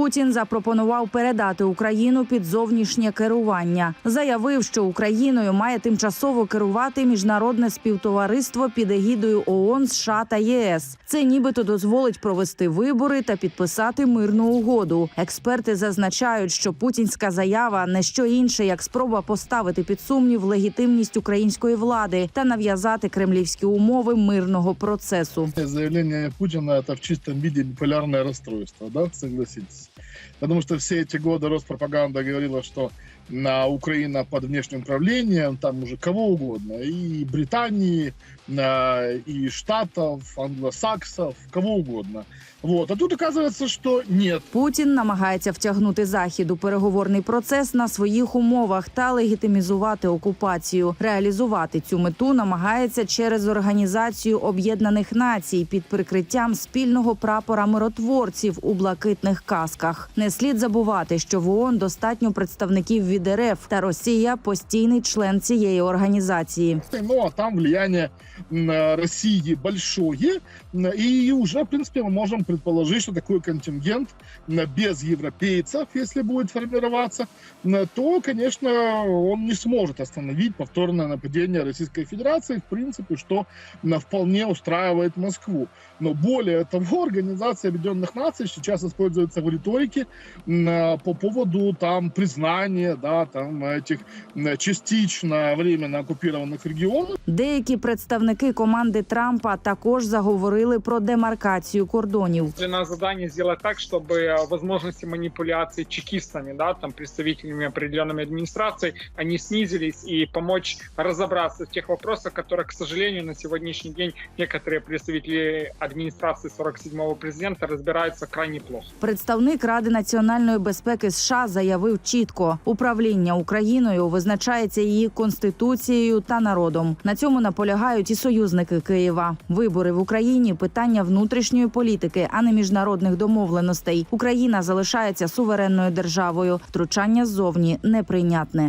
Путін запропонував передати Україну під зовнішнє керування. Заявив, що Україною має тимчасово керувати міжнародне співтовариство під егідою ООН, США та ЄС. Це нібито дозволить провести вибори та підписати мирну угоду. Експерти зазначають, що путінська заява не що інше, як спроба поставити під сумнів легітимність української влади та нав'язати кремлівські умови мирного процесу. Заявление Путина это в чистом виде биполярное расстройство, да, согласитесь. Потому что все эти годы Роспропаганда говорила, что на Украина под внешним правлением, там уже кого угодно, и Британии, а, и Штатов, англосаксов, кого угодно. Вот. А тут оказывается, что нет. Путін намагається втягнути захід у переговорний процес на своїх умовах та легітимізувати окупацію. Реалізувати цю мету намагається через організацію Об'єднаних Націй під прикриттям спільного прапора миротворців у блакитних касках. Не слід забувати, що в ООН достатньо представників від РФ та Росія постійний член цієї організації. Ну, а там влияние м, э, России большое. М, И уже, в принципе, мы можем предположить, что такой контингент м, без европейцев, если будет формироваться, м, то, конечно, он не сможет остановить повторное нападение Российской Федерации, в принципе, что м, вполне устраивает Москву. Но более того, Организация Объединенных Наций сейчас используется в риторике м, э, по поводу там признания, да, там этих м, частично временно оккупированных регионов. Деякі представники команди Трампа також заговорили про демаркацію кордонів. Для нас задание сделать так, чтобы э, возможности манипуляций чекистами, да, там представителями определенными администраций, они снизились и помочь разобраться в тех вопросах, которые, к сожалению, на сегодняшний день некоторые представители администрации 47-го президента разбираются крайне плохо. Представник Ради національної безпеки США заявив чітко: управління Україною визначається її конституцією та народом. На цьому наполягають і союзники Києва. Вибори в Україні питання внутрішньої політики, а не міжнародних домовленостей. Україна залишається суверенною державою. Втручання ззовні неприйнятне.